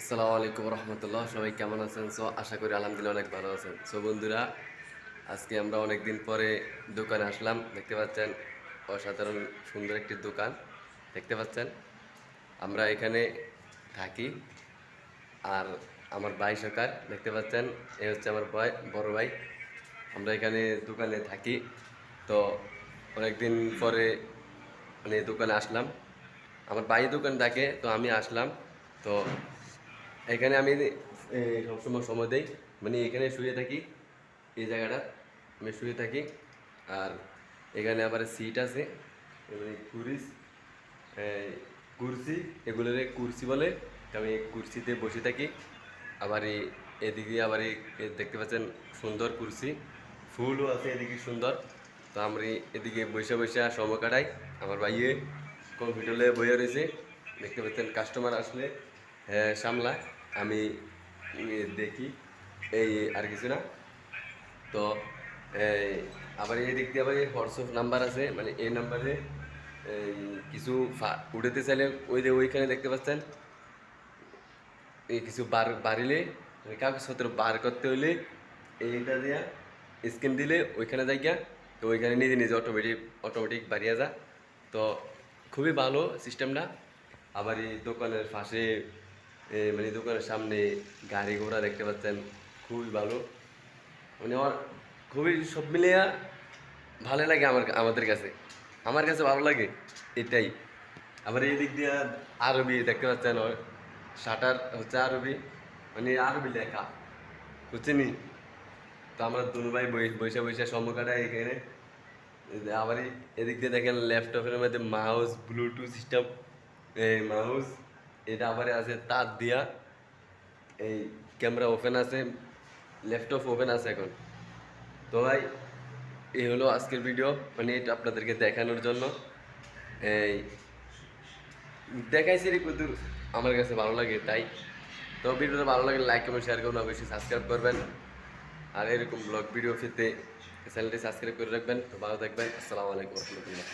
আসসালামু আলাইকুম রহমতুল্লাহ, সবাই কেমন আছেন? সো, আশা করি আলহামদুলিল্লাহ অনেক ভালো আছেন। সো, বন্ধুরা, আজকে আমরা অনেক দিন পরে দোকানে আসলাম। দেখতে পাচ্ছেন, অসাধারণ সুন্দর একটি দোকান। দেখতে পাচ্ছেন, আমরা এখানে থাকি। আর আমার ভাই সরকার, দেখতে পাচ্ছেন, এ হচ্ছে আমার ভাই, বড় ভাই। আমরা এখানে দোকানে থাকি। তো অনেক দিন পরে মানে দোকানে আসলাম। আমার ভাই দোকান থাকে, তো আমি আসলাম। তো এখানে আমি সবসময় সময় দেই। মানে এখানে শুয়ে থাকি এই জায়গাটা আমি শুয়ে থাকি। আর এখানে আবার সিট আছে মানে কুরিস কুরসি এগুলোরে কুরসি বলে আমি কুরসিতে বসে থাকি। আবার এই এদিকে আবার এই দেখতে পাচ্ছেন সুন্দর কুরসি ফুলও আছে এদিকে সুন্দর। তো আমরা এদিকে বসে বসে সময় কাটাই। আমার ভাইয়ে কম্পিউটারে বইয়ে রয়েছে দেখতে পাচ্ছেন কাস্টমার আসলে হ্যাঁ, সামলায়। আমি দেখি। এই, আর কিছু না। তো আবার এই দিক দিয়ে আবার এই হোয়াটসঅ্যাপ নাম্বার আছে মানে এই নাম্বারে কিছু উঠাতে চাইলে ওই যে ওইখানে দেখতে পাচ্ছেন। এই কিছু বার, বাড়িলে মানে কাগজপত্র বার করতে হলে এইটা দিয়া স্ক্যান দিলে ওইখানে যাই গিয়া তো ওইখানে নিজে নিজে অটোমেটিক অটোমেটিক বাড়িয়ে যা। তো খুবই ভালো সিস্টেমটা আবার এই দোকানের পাশে মানে দোকানের সামনে গাড়ি ঘোড়া দেখতে পাচ্ছেন, খুবই ভালো। মানে আমার খুবই সব মিলিয়া ভালো লাগে আমার, আমাদের কাছে। আমার কাছে ভালো লাগে এটাই। আবার এই দিক দিয়ে আরবি দেখতে পাচ্ছেন শাটার হচ্ছে আরবি মানে আরবি লেখা। বুঝছেনি তো আমরা দুনু ভাই বসে সময় কাটাই এখানে। আবার এদিক দিয়ে দেখেন ল্যাপটপের মধ্যে মাউস ব্লুটুথ সিস্টেম এই মাউস এটা আবার আছে তার দিয়া। এই ক্যামেরা ওপেন আছে ল্যাপটপ ওপেন আছে এখন। তো ভাই, এই হলো আজকের ভিডিও মানে এটা আপনাদেরকে দেখানোর জন্য। এই, দেখাইছি রে কুদুর আমার কাছে ভালো লাগে তাই। তো ভিডিওটা ভালো লাগলে লাইক কমেন্ট শেয়ার করুন, অবশ্যই সাবস্ক্রাইব করবেন। আর এরকম ব্লগ ভিডিও পেতে চ্যানেলটি সাবস্ক্রাইব করে রাখবেন। তো ভালো থাকবেন, আসসালামু আলাইকুম, রহমতুল্লাহ।